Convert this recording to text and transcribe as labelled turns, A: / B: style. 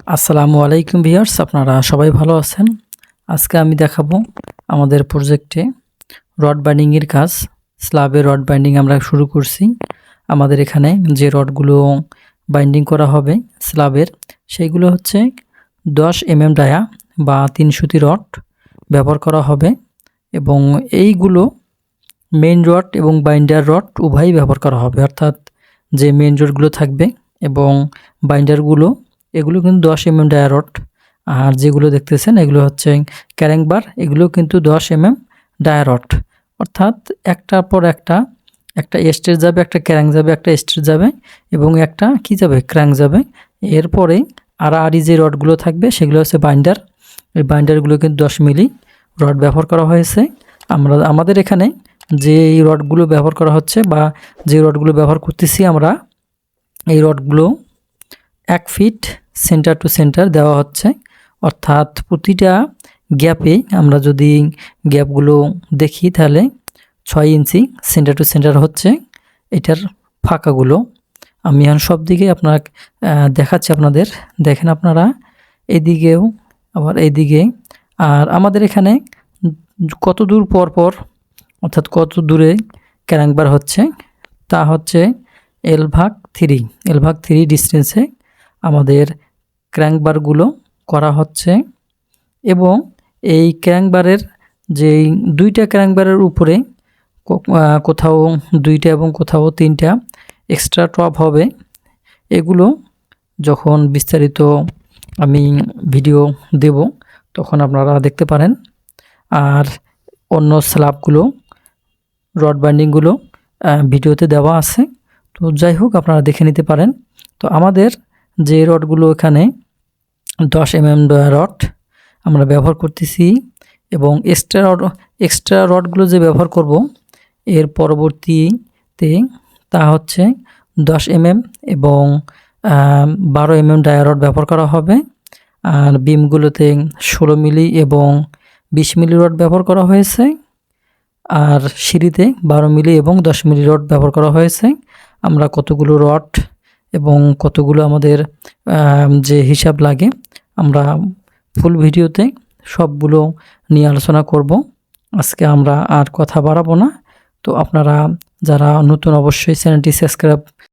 A: আসসালামু আলাইকুম ভিউয়ার্স, আপনারা সবাই ভালো আছেন? আজকে আমি দেখাবো আমাদের প্রজেক্টে রড বাইন্ডিংয়ের কাজ। স্ল্যাবে রড বাইন্ডিং আমরা শুরু করছি। আমাদের এখানে যে রডগুলো বাইন্ডিং করা হবে স্ল্যাবের, সেইগুলো হচ্ছে দশ এম এম ডায়া বা তিন সুতি রড ব্যবহার করা হবে এবং এইগুলো মেইন রড এবং বাইন্ডার রড উভয়ই ব্যবহার করা হবে। অর্থাৎ যে মেইন রডগুলো থাকবে এবং বাইন্ডারগুলো এগুলো কিন্তু দশ এমএম ডায়ারড আর যেগুলো দেখতেছেন, এগুলো হচ্ছে ক্যারেংবার এগুলো কিন্তু দশ এমএম ডায়ারট অর্থাৎ একটার পর একটা একটা স্টেজ যাবে, একটা ক্যারাং যাবে, একটা স্টেজ যাবে এবং একটা কি যাবে? ক্র্যাং যাবে। এরপরে আর আরই যে রডগুলো থাকবে, সেগুলো হচ্ছে বাইন্ডার। এই বাইন্ডারগুলো কিন্তু দশ মিলি রড ব্যবহার করা হয়েছে। আমরা, আমাদের এখানে যে এই রডগুলো ব্যবহার করা হচ্ছে বা যে রডগুলো ব্যবহার করতেছি আমরা, এই রডগুলো এক ফিট সেন্টার টু সেন্টার দেওয়া হচ্ছে। অর্থাৎ প্রতিটা গ্যাপে আমরা যদি গ্যাপগুলো দেখি তাহলে ছয় ইঞ্চি সেন্টার টু সেন্টার হচ্ছে এটার ফাঁকাগুলো আমি এখন সব দিকে আপনার দেখাচ্ছি আপনাদের। দেখেন আপনারা, এদিকেও, আবার এইদিকে আর আমাদের এখানে কত দূর পর পর, অর্থাৎ কত দূরে ক্যারাংবার হচ্ছে, তা হচ্ছে এল ভাগ থ্রি এল ভাগ থ্রি ডিস্টেন্সে আমাদের ক্র্যাঙ্কবারগুলো করা হচ্ছে এবং এই ক্র্যাঙ্কবারের যে দুইটা ক্র্যাঙ্কবারের উপরে কোথাও দুইটা এবং কোথাও তিনটা এক্সট্রা টপ হবে, এগুলো যখন বিস্তারিত আমি ভিডিও দেব, তখন আপনারা দেখতে পারেন। আর অন্য স্ল্যাবগুলো রড বাইন্ডিংগুলো ভিডিওতে দেওয়া আছে। তো যাই হোক, আপনারা দেখে নিতে পারেন। তো আমাদের যে রডগুলো এখানে দশ এম এম রড আমরা ব্যবহার করতেছি এবং এক্সট্রা রড এক্সট্রা রডগুলো যে ব্যবহার করব এর পরবর্তীতে তা হচ্ছে দশ এম এম এবং বারো এম এম ডায়া রড ব্যবহার করা হবে। আর বিমগুলোতে ষোলো মিলি এবং বিশ মিলি রড ব্যবহার করা হয়েছে। আর সিঁড়িতে বারো মিলি এবং দশ মিলি রড ব্যবহার করা হয়েছে। আমরা কতগুলো রড এবং কতগুলো আমাদের যে হিসাব লাগে, আমরা ফুল ভিডিওতে সবগুলো নিয়ে আলোচনা করব। আজকে আমরা আর কথা বাড়াবো না। তো আপনারা যারা নতুন অবশ্যই চ্যানেলটি সাবস্ক্রাইব